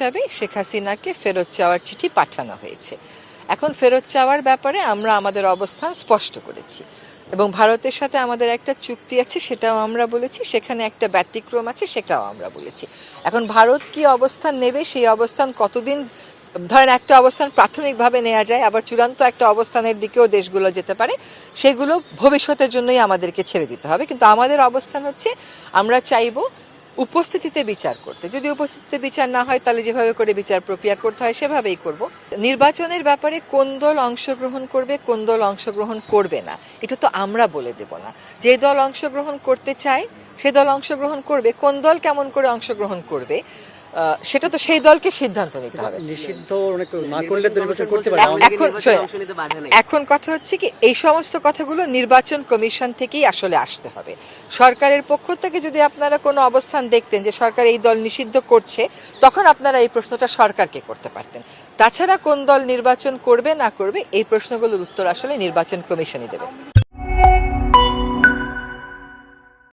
হিসাবে শেখ হাসিনাকে ফেরত চাওয়ার চিঠি পাঠানো হয়েছে। এখন ফেরত চাওয়ার ব্যাপারে আমরা আমাদের অবস্থান স্পষ্ট করেছি এবং ভারতের সাথে আমাদের একটা চুক্তি আছে, সেটাও আমরা বলেছি, সেখানে একটা ব্যতিক্রম আছে, সেটাও আমরা বলেছি। এখন ভারত কি অবস্থান নেবে, সেই অবস্থান কতদিন, ধরেন একটা অবস্থান প্রাথমিকভাবে নেওয়া যায়, আবার চূড়ান্ত একটা অবস্থানের দিকেও দেশগুলো যেতে পারে, সেগুলো ভবিষ্যতের জন্যই আমাদেরকে ছেড়ে দিতে হবে। কিন্তু আমাদের অবস্থান হচ্ছে, আমরা চাইব উপস্থিতিতে বিচার করতে। যদি উপস্থিতিতে বিচার না হয়, তাহলে যেভাবে করে বিচার প্রক্রিয়া করতে হয়, সেভাবেই করব। নির্বাচনের ব্যাপারে কোন দল অংশগ্রহণ করবে, কোন দল অংশগ্রহণ করবে না, এটা তো আমরা বলে দেব না। যে দল অংশগ্রহণ করতে চায়, সে দল অংশগ্রহণ করবে। কোন দল কেমন করে অংশগ্রহণ করবে সেটা তো সেই দলকে সিদ্ধান্ত নিতে হবে। নিষিদ্ধ না করলে নির্বাচন করতে পারে এখন এখন কথা হচ্ছে কি এই সমস্ত কথাগুলো নির্বাচন কমিশন থেকেই আসলে আসতে হবে। সরকারের পক্ষ থেকে যদি আপনারা কোনো অবস্থান দেখতেন যে সরকার এই দল নিষিদ্ধ করছে তখন আপনারা এই প্রশ্নটা সরকারকে করতে পারতেন। তাছাড়া কোন দল নির্বাচন করবে না করবে এই প্রশ্নগুলোর উত্তর আসলে নির্বাচন কমিশনই দেবে।